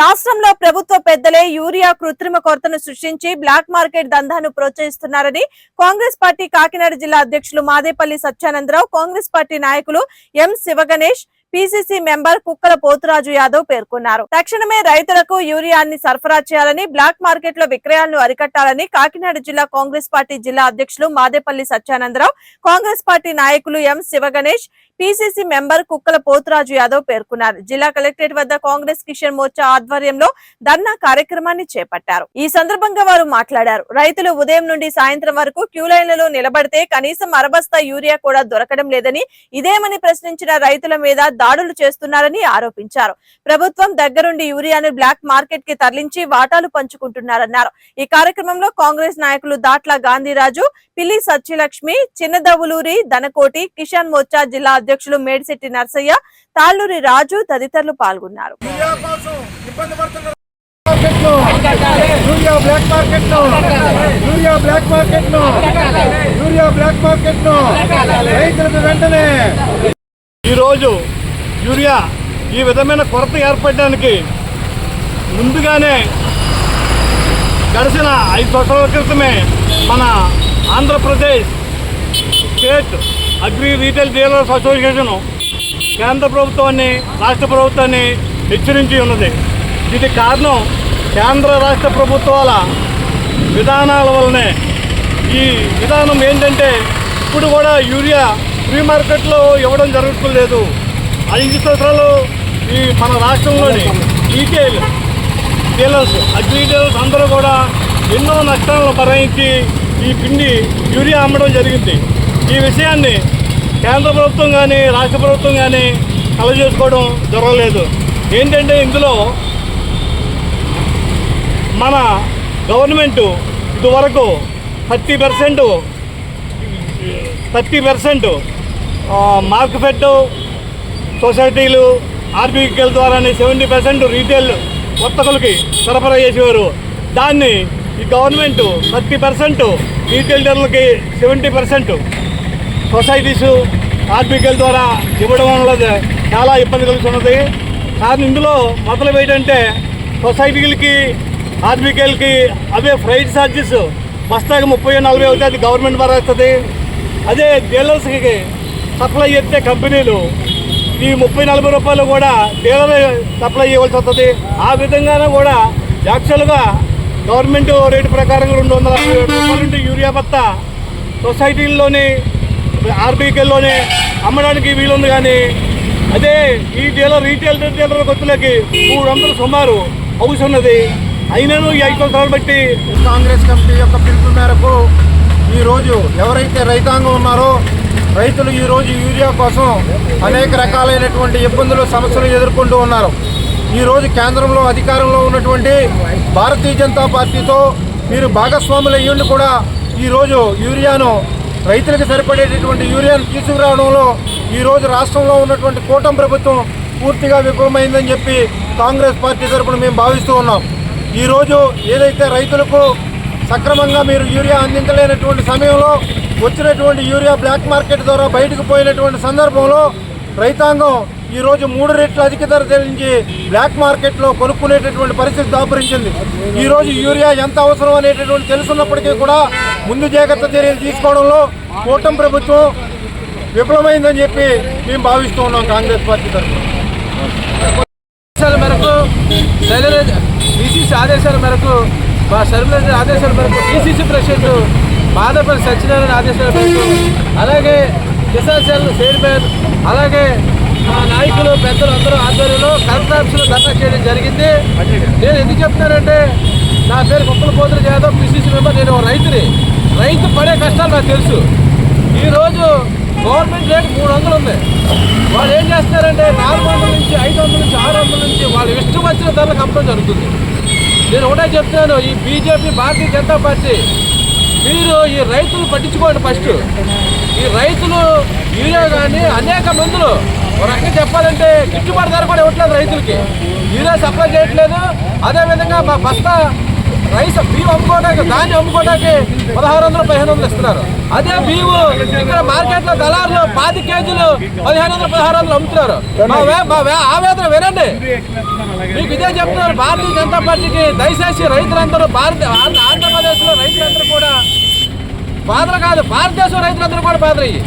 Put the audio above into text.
రాష్ట్రంలో ప్రభుత్వ పెద్దలే యూరియా కృత్రిమ కొరతను సృష్టించి బ్లాక్ మార్కెట్ దందాను ప్రోత్సహిస్తున్నారని కాంగ్రెస్ పార్టీ కాకినాడ జిల్లా అధ్యక్షులు మాదేపల్లి సత్యానందరావు కాంగ్రెస్ పార్టీ నాయకులు ఎం శివగణేష్ పిసిసి మెంబర్ కుక్కల పోతురాజు యాదవ్ పేర్కొన్నారు. తక్షణమే రైతులకు యూరియాన్ని సరఫరా చేయాలని బ్లాక్ మార్కెట్లో విక్రయాలను అరికట్టాలని కాకినాడ జిల్లా కాంగ్రెస్ పార్టీ జిల్లా అధ్యక్షులు మాదేపల్లి సత్యానందరావు కాంగ్రెస్ పార్టీ నాయకులు ఎం శివగణేష్ పిసిసి మెంబర్ కుక్కల పోతురాజు యాదవ్ పేర్కొన్నారు. జిల్లా కలెక్టరేట్ వద్ద కాంగ్రెస్ కిషన్ మోర్చా ఆధ్వర్యంలో ధర్నా కార్యక్రమాన్ని చేపట్టారు. ఈ సందర్భంగా వారు మాట్లాడారు. రైతులు ఉదయం నుండి సాయంత్రం వరకు క్యూ లైన్లలో నిలబడితే కనీసం అరబస్తా యూరియా కూడా దొరకడం లేదని ఇదేమని ప్రశ్నించిన రైతుల మీద దాడులు చేస్తున్నారని ఆరోపించారు. ప్రభుత్వం దగ్గరుండి యూరియాను బ్లాక్ మార్కెట్కి తరలించి వాటాలు పంచుకుంటున్నారన్నారు. ఈ కార్యక్రమంలో కాంగ్రెస్ నాయకులు దాట్ల గాంధీరాజు పిల్లి సత్యలక్ష్మి చిన్నదవులూరి దనకోటి కిషాన్ మోర్చా జిల్లా అధ్యక్షులు మేడిశెట్టి నర్సయ్య తాళ్ళూరి రాజు తదితరులు పాల్గొన్నారు. Urea urea black urea black రైతులకు వెంటనే. ఈరోజు యూరియా ఈ విధమైన కొరత ఏర్పడడానికి ముందుగానే గడిచిన ఐదు సంవత్సరాల క్రితమే మన Andhra Pradesh state agri retail dealers association కేంద్ర ప్రభుత్వాన్ని రాష్ట్ర ప్రభుత్వాన్ని హెచ్చరించి ఉన్నది. ఇది కారణం కేంద్ర రాష్ట్ర ప్రభుత్వాల విధానాల వల్లనే. ఈ విధానం ఏంటంటే ఇప్పుడు కూడా యూరియా ఫ్రీ మార్కెట్లో ఇవ్వడం జరుగుతులేదు. ఐదు సంవత్సరాలు ఈ మన రాష్ట్రంలోని డీటెయిల్ డీలర్స్ అగ్రి డీలర్స్ అందరూ కూడా ఎన్నో నష్టాలను భరించి ఈ పిండి యూరియా అమ్మడం జరిగింది. ఈ విషయాన్ని కేంద్ర ప్రభుత్వం కానీ రాష్ట్ర ప్రభుత్వం కానీ కలజేసుకోవడం జరగలేదు. ఏంటంటే ఇందులో మన గవర్నమెంట్ ఇదివరకు thirty percent thirty percent market సొసైటీలు ఆర్బీకేల ద్వారానే సెవెంటీ పర్సెంట్ రీటైల్ వర్తకులకి సరఫరా చేసేవారు. దాన్ని ఈ గవర్నమెంట్ థర్టీ పర్సెంట్ రీటైలర్లకి సెవెంటీ పర్సెంట్ సొసైటీస్ ఆర్బీకేల ద్వారా ఇవ్వడం వల్ల చాలా ఇబ్బంది కలుగుతున్నది. కానీ ఇందులో మొదలు ఏంటంటే సొసైటీలకి ఆర్బీకేలకి అవే ఫ్రైట్ ఛార్జెస్ బస్తాకి ముప్పై నలభై అవుతుంది అది గవర్నమెంట్ ద్వారా వస్తుంది అదే డీలర్స్కి సప్లై చేస్తే కంపెనీలు ఈ ముప్పై నలభై రూపాయలు కూడా డీలర్ సప్లై చేయవలసి వస్తుంది. ఆ విధంగానే కూడా యాక్చువల్గా గవర్నమెంట్ రేటు ప్రకారం రెండు వందల అరవై ఏడు రూపాయల నుండి యూరియా బత్తా సొసైటీల్లోని ఆర్బీకేల్లోనే అమ్మడానికి వీలుంది కానీ అదే ఈ డీలర్ రీటైల్ డీలర్ కొత్తలకి మూడు వందలు సుమారు అవుతున్నది అయినను ఈ ఐదు సంవత్సరాలు బట్టి కాంగ్రెస్ కమిటీ యొక్క పిలుపు మేరకు ఈరోజు ఎవరైతే రైతాంగం ఉన్నారో రైతులు ఈరోజు యూరియా కోసం అనేక రకాలైనటువంటి ఇబ్బందులు సమస్యలు ఎదుర్కొంటూ ఉన్నారు. ఈరోజు కేంద్రంలో అధికారంలో ఉన్నటువంటి భారతీయ జనతా పార్టీతో మీరు భాగస్వాములు అయ్యుండి కూడా ఈరోజు యూరియాను రైతులకు సరిపడేటటువంటి యూరియాను తీసుకురావడంలో ఈరోజు రాష్ట్రంలో ఉన్నటువంటి కూటమి ప్రభుత్వం పూర్తిగా విఫలమైందని చెప్పి కాంగ్రెస్ పార్టీ తరఫున మేము భావిస్తూ ఉన్నాం. ఈరోజు ఏదైతే రైతులకు సక్రమంగా మీరు యూరియా అందించలేనటువంటి సమయంలో వచ్చినటువంటి యూరియా బ్లాక్ మార్కెట్ ద్వారా బయటకు పోయినటువంటి సందర్భంలో రైతాంగం ఈరోజు మూడు రెట్లు అధిక ధర తెలించి బ్లాక్ మార్కెట్లో కొనుక్కునేటటువంటి పరిస్థితి దాపురించింది. ఈరోజు యూరియా ఎంత అవసరం అనేటటువంటి తెలుసున్నప్పటికీ కూడా ముందు జాగ్రత్త చర్యలు తీసుకోవడంలో కూటమి ప్రభుత్వం విఫలమైందని చెప్పి మేము భావిస్తూ ఉన్నాం కాంగ్రెస్ పార్టీ తరఫున. ఆదేశాల మేరకు శైలజ ఆదేశాల మేరకు మా శర్మిల ఆదేశాల మేరకు బీసీసీ ప్రెసిడెంట్ మాధవపల్లి సత్యనారాయణ ఆదేశాల అలాగే కిసాన్ సెల్ చైర్మన్ అలాగే మా నాయకులు పెద్దలు అందరూ ఆధ్వర్యంలో కలెక్టర్ ఆఫీసులో ధర్నా చేయడం జరిగింది. నేను ఎందుకు చెప్తున్నానంటే నా పేరు కుప్పల పోతులు యాదవ్ పిసిసి మెంబర్. నేను ఒక రైతుని. రైతు పడే కష్టాలు నాకు తెలుసు. ఈరోజు గవర్నమెంట్ రేట్ మూడు వందలు ఉంది. వాళ్ళు ఏం చేస్తున్నారంటే నాలుగు వందల నుంచి ఐదు వందల నుంచి ఆరు వందల నుంచి వాళ్ళు ఇష్టం వచ్చిన ధరలు అమ్మడం జరుగుతుంది. నేను ఒకటే చెప్తున్నాను ఈ బీజేపీ భారతీయ జనతా పార్టీ మీరు ఈ రైతులు పట్టించుకోండి ఫస్ట్. ఈ రైతులు యూరియా కానీ అనేక మందులు. ఒక రకంగా చెప్పాలంటే గిట్టుబాటు ధర కూడా ఇవ్వట్లేదు రైతులకి. యూరియా సప్లై చేయట్లేదు. అదేవిధంగా మా బస్తా రైస్ బియ్యం అమ్ముకోవడానికి ధాన్యం అమ్ముకోవడానికి పదహారు వందలు పదిహేను వందలు ఇస్తున్నారు. అదే బియ్యం ఇక్కడ మార్కెట్లో దళారులు పాతి కేజీలు పదిహేను వందలు పదహారు వందలు అమ్ముతున్నారు. మా వే- వే- ఆవేదన వినండి. మీకు ఇదే చెప్తున్నారు భారతీయ జనతా పార్టీకి దయచేసి రైతులందరూ భారత ఆంధ్రప్రదేశ్లో రైతులందరూ కూడా బాధలు కాదు భారతదేశం రైతులందరూ కూడా బాధలు. అయ్యి